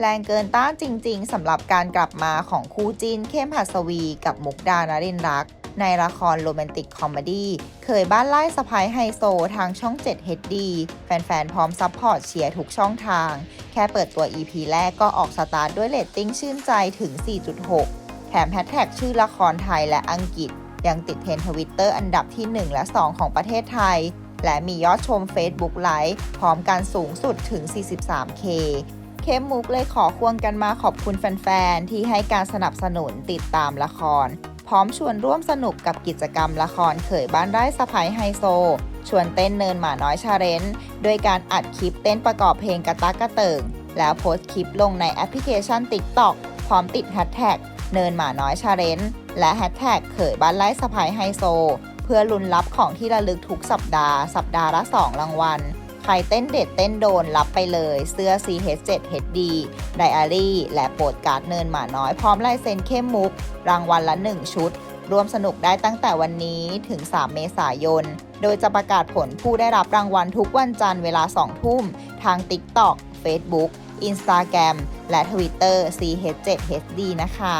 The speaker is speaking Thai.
แรงเกินต้านจริงๆสำหรับการกลับมาของคู่จินเข้มหัสวีกับมุกดานรินรัก ในละครโรแมนติกคอมเมดี้เคยบ้านไล่สะพายไฮโซทางช่อง 7 HD แฟน ๆ พร้อมซัพพอร์ตเชียร์ทุกช่องทาง แค่เปิดตัว EP แรกก็ออกสตาร์ทด้วยเรตติ้งชื่นใจถึง 4.6 แถมแฮชแท็กชื่อละครไทยและอังกฤษ ยังติดเทรนทวิตเตอร์อันดับที่ 1 และ 2 ของประเทศไทย และมียอดชม Facebook ไลฟ์พร้อมกันสูงสุดถึง 43K เข้มมุกเลยขอควงกันมาขอบคุณแฟนๆ ที่ให้การสนับสนุนติดตามละคร พร้อมชวนร่วมสนุกกับกิจกรรมละครเขยบ้านไร่สะพายไฮโซ ชวนเต้นเนินหมาน้อยชาเรนโดยการอัดคลิปเต้นประกอบเพลงกระตักกระเติง แล้วโพสต์คลิปลงในแอปพลิเคชัน TikTok พร้อมติดแฮชแท็กเนินหมาน้อยชาเรนและแฮชแท็กเขยบ้านไร่สะพายไฮโซ เพื่อลุ้นรับของที่ระลึกทุกสัปดาห์ สัปดาห์ละ 2 รางวัล ใครเต้นเด็ดเต้นโดนรับไปเลยเสื้อ CH7 HD ไดอารี่และโปรดการ์ดเนินหมาน้อยพร้อมลายเซ็นเข้มมุก รางวัลละ 1 ชุด รวมสนุกได้ตั้งแต่วันนี้ถึง 3 เมษายน โดยจะประกาศผลผู้ได้รับรางวัลทุกวันจันทร์เวลา 2 ทุ่ม ทาง TikTok Facebook Instagram และ Twitter CH7HD นะคะ